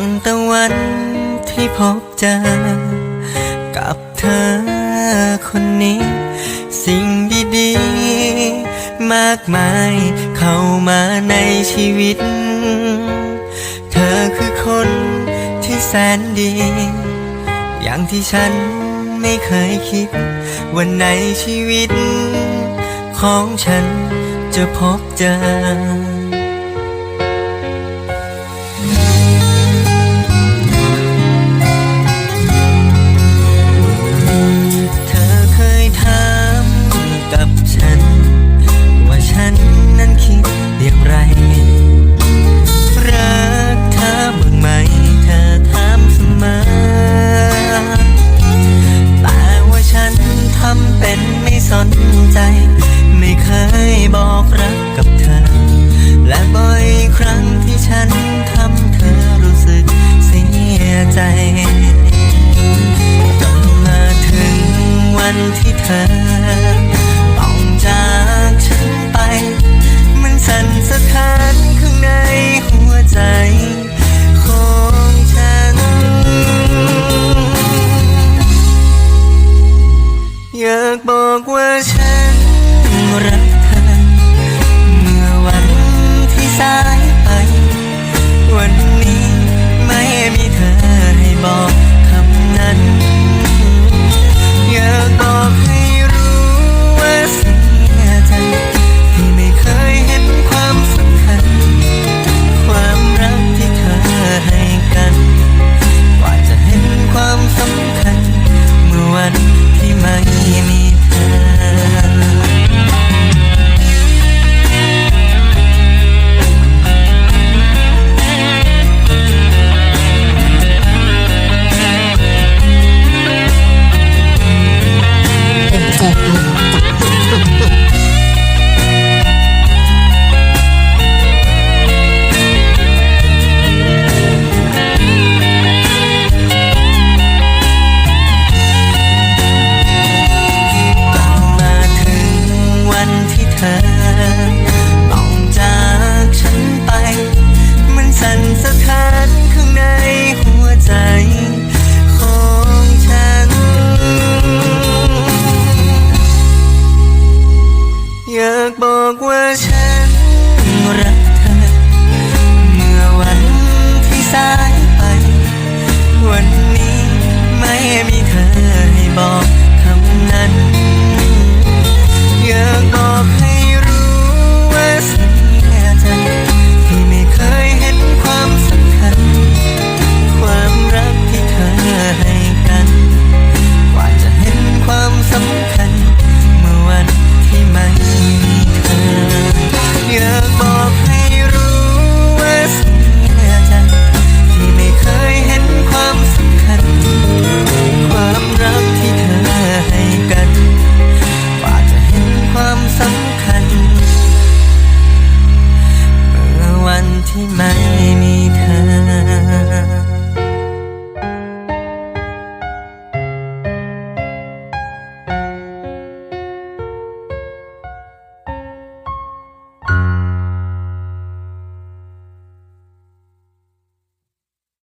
ตั้งแต่วันที่พบเจอ กับเธอคนนี้ สิ่งดีๆ มากมายเข้ามาในชีวิต เธอคือคนที่แสนดี อย่างที่ฉันไม่เคยคิด วันในชีวิต ของฉันจะพบเจอ เป็นไม่สนใจ ไม่เคยบอกรักกับเธอ และบ่อยครั้งที่ฉันทำเธอรู้สึกเสียใจจนมาถึงวันที่เธอ ว่าฉันรักันที่เธอต้องจากฉันไป มันสั่นสะท้านข้างในหัวใจของฉัน อยากบอกว่าฉันรักเธอ เมื่อวันที่สายไป วันนี้ไม่มีเธอให้บอก